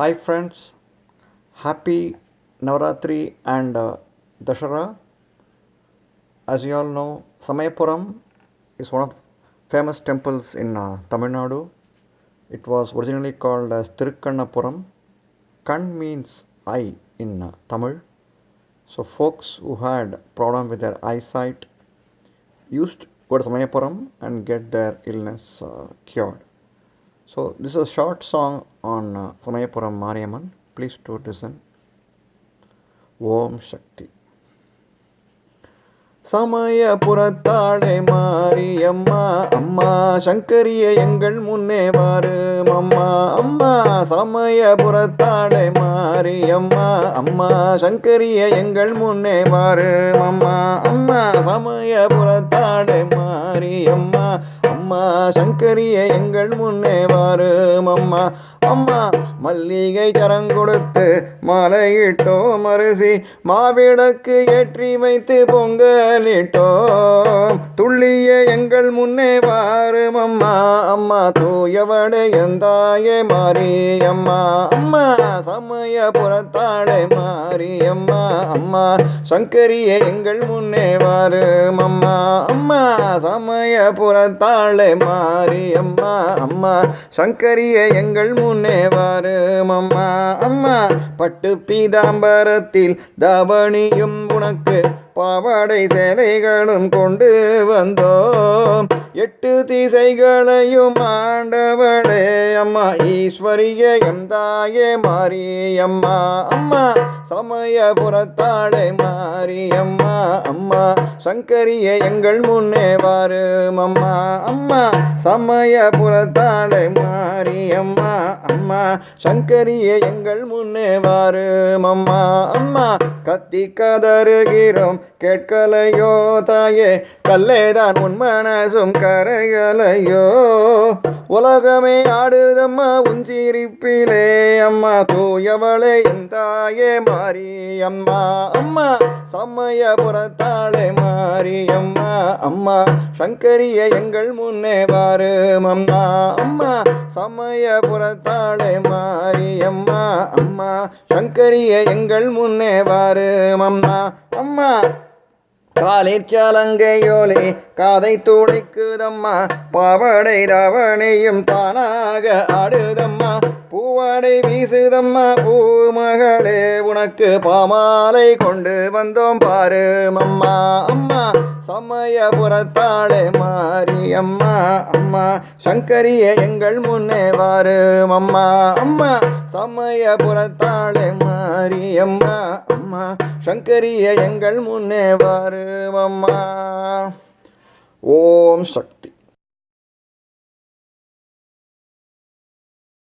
Hi friends, happy Navaratri and uh, Dashara. As you all know, Samayapuram is one of famous temples in uh, Tamil Nadu. It was originally called as Tirukkannapuram. Kan means eye in uh, Tamil. So folks who had problem with their eyesight used to go to Samayapuram and get their illness uh, cured. So this is a short song on uh, Samayapuram Mariamman. Please do listen. ஓம் சக்தி சமயபுரத்தாளை மாரியம்மா அம்மா சங்கரிய எங்கள் முன்னே வாரு அம்மா அம்மா சமயபுரத்தாளை மாரியம்மா அம்மா சங்கரிய எங்கள் முன்னே வாரு அம்மா அம்மா சமயபுரத்தாளை மாரியம்மா அம்மா சங்கரிய எங்கள் முன்னே வாரும் அம்மா. அம்மா மல்லிகை கரம் கொடுத்து மாலையிட்டோம். அரிசி மாவிளக்கு ஏற்றி வைத்து பொங்கலிட்டோம். துள்ளிய எங்கள் முன்னே வாரும் அம்மா. அம்மா தூயவடை எந்தாயே மாறி அம்மா. அம்மா சமய புறத்தாளை மாறி அம்மா. அம்மா சங்கரிய எங்கள் முன்னே வாரும் அம்மா. அம்மா சமய புறத்தாளை மாறி அம்மா. அம்மா சங்கரிய எங்கள் முன்னே வாரும் அம்மா அம்மா. பட்டு பீதாம்பரத்தில் தவணியும் உனக்கு பாவாடை சேலைகளும் கொண்டு வந்தோம். எட்டு திசைகளையும் ஆண்டவடே அம்மா ஈஸ்வரிய எம் தாயே மாறி அம்மா அம்மா. சமயபுரத்தாளே மாறி அம்மா அம்மா. சங்கரிய எங்கள் முன்னே வாரும் அம்மா அம்மா. சமயபுரத்தாளை மாறி அம்மா சங்கரியே எங்கள் முன்னே வாரும் அம்மா அம்மா. கத்தி கதறுகிறோம் கேட்கலையோ தாயே. கல்லேதான் உன் மனசும் கரையலையோ உலகமே ஆடுதம்மா உன் சிரிப்பிலே அம்மா. தூயவளே என் தாயே மாறி அம்மா அம்மா சமயபுரத்தாளே மாறி அம்மா அம்மா சங்கரிய எங்கள் முன்னே வாரும் அம்மா அம்மா சமயபுரத்தாளே மாரியம்மா அம்மா சங்கரிய எங்கள் முன்னே வாரு அம்மா. அம்மா காலிற்சலங்கையோலே காதை துளைக்குதம்மா பாவடை தவணையும் தானாக ஆடுதம்மா. பூவடை வீசுதம்மா பூமகளே உனக்கு பாமாலை கொண்டு வந்தோம் பாரு அம்மா அம்மா. சமயபுரத்தாளே மாறி அம்மா அம்மா சங்கரிய எங்கள் முன்னே வாரு அம்மா அம்மா சமயபுரத்தாளே மாறி அம்மா அம்மா சங்கரிய எங்கள் முன்னே வாரு அம்மா ஓம் சக்தி.